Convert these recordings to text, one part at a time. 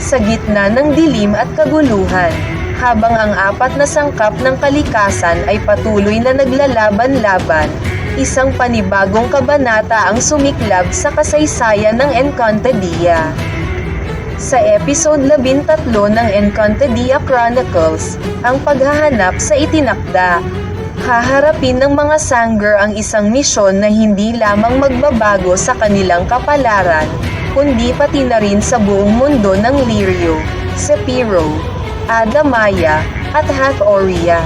Sa gitna ng dilim at kaguluhan, habang ang apat na sangkap ng kalikasan ay patuloy na naglalaban-laban, isang panibagong kabanata ang sumiklab sa kasaysayan ng Encantadia. Sa episode 13 ng Encantadia Chronicles, ang paghahanap sa itinakda, haharapin ng mga Sanger ang isang misyon na hindi lamang magbabago sa kanilang kapalaran, kundi pati na rin sa buong mundo ng Lirio, Sepiro, Adamaya, at Hathoria.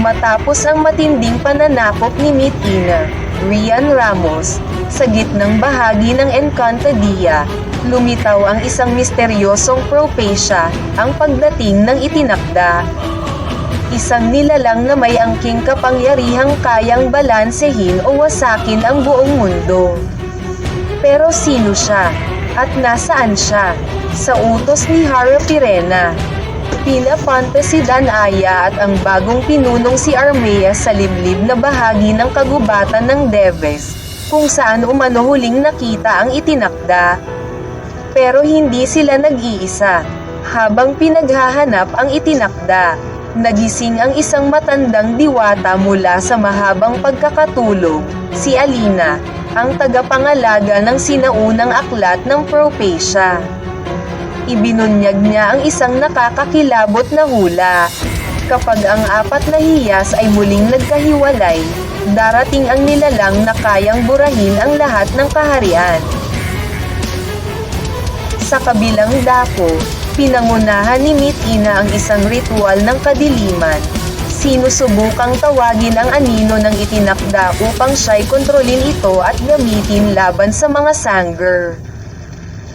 Matapos ang matinding pananakop ni Mitina, Rian Ramos, sa gitnang bahagi ng Encantadia, lumitaw ang isang misteryosong propecia, ang pagdating ng itinakda. Isang nilalang na may angking kapangyarihang kayang balansehin o wasakin ang buong mundo. Pero sino siya? At nasaan siya? Sa utos ni Hara Pirena. Pinapante si Danaya at ang bagong pinunong si Armea sa liblib na bahagi ng kagubatan ng Deves, kung saan umano huling nakita ang itinakda. Pero hindi sila nag-iisa. Habang pinaghahanap ang itinakda, nagising ang isang matandang diwata mula sa mahabang pagkakatulog, si Alina, ang tagapangalaga ng sinaunang aklat ng Propecia. Ibinunyag niya ang isang nakakakilabot na hula. Kapag ang apat na hiyas ay muling nagkahiwalay, darating ang nilalang na kayang burahin ang lahat ng kaharian. Sa kabilang dako, pinangunahan ni Mitina ang isang ritual ng kadiliman. Sinusubukang tawagin ang anino ng itinakda upang siya'y kontrolin ito at gamitin laban sa mga Sanger.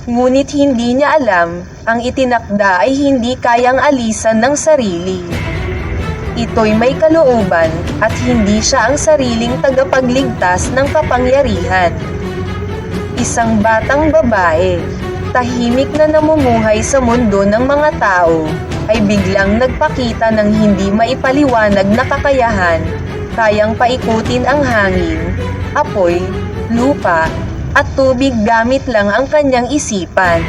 Ngunit hindi niya alam, ang itinakda ay hindi kayang alisan ng sarili. Ito'y may kalooban, at hindi siya ang sariling tagapagligtas ng kapangyarihan. Isang batang babae, tahimik na namumuhay sa mundo ng mga tao, ay biglang nagpakita ng hindi maipaliwanag na kakayahan, kayang paikutin ang hangin, apoy, lupa, at tubig gamit lang ang kanyang isipan.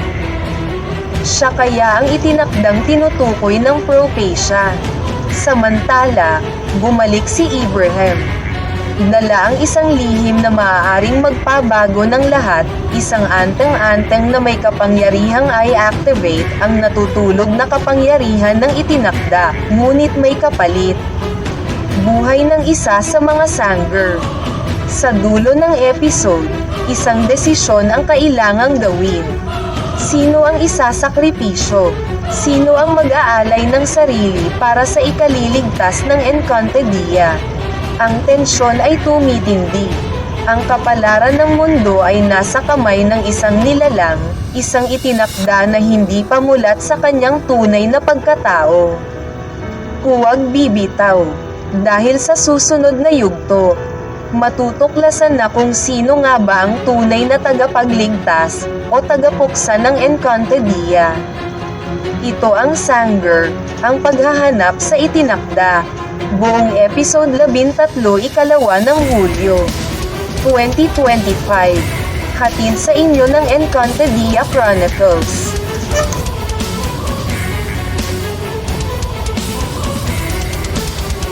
Siya kaya ang itinakdang tinutukoy ng Propecia. Samantala, bumalik si Abraham. Dala ang isang lihim na maaaring magpabago ng lahat, isang anteng-anteng na may kapangyarihang i-activate ang natutulog na kapangyarihan ng itinakda, ngunit may kapalit. Buhay ng isa sa mga Sanger. Sa dulo ng episode, isang desisyon ang kailangang gawin. Sino ang isasakripisyo? Sino ang mag-aalay ng sarili para sa ikaliligtas ng Encantadia? Ang tensyon ay tumitindi. Ang kapalaran ng mundo ay nasa kamay ng isang nilalang, isang itinakda na hindi pamulat sa kanyang tunay na pagkatao. Huwag bibitaw. Dahil sa susunod na yugto, matutuklasan na kung sino nga ba ang tunay na tagapagligtas o tagapuksa ng Encantadia. Ito ang Sanger, ang paghahanap sa itinakda. Buong episode 13 ikalawa ng Hulyo, 2025. Hatid sa inyo ng Encantadia Chronicles.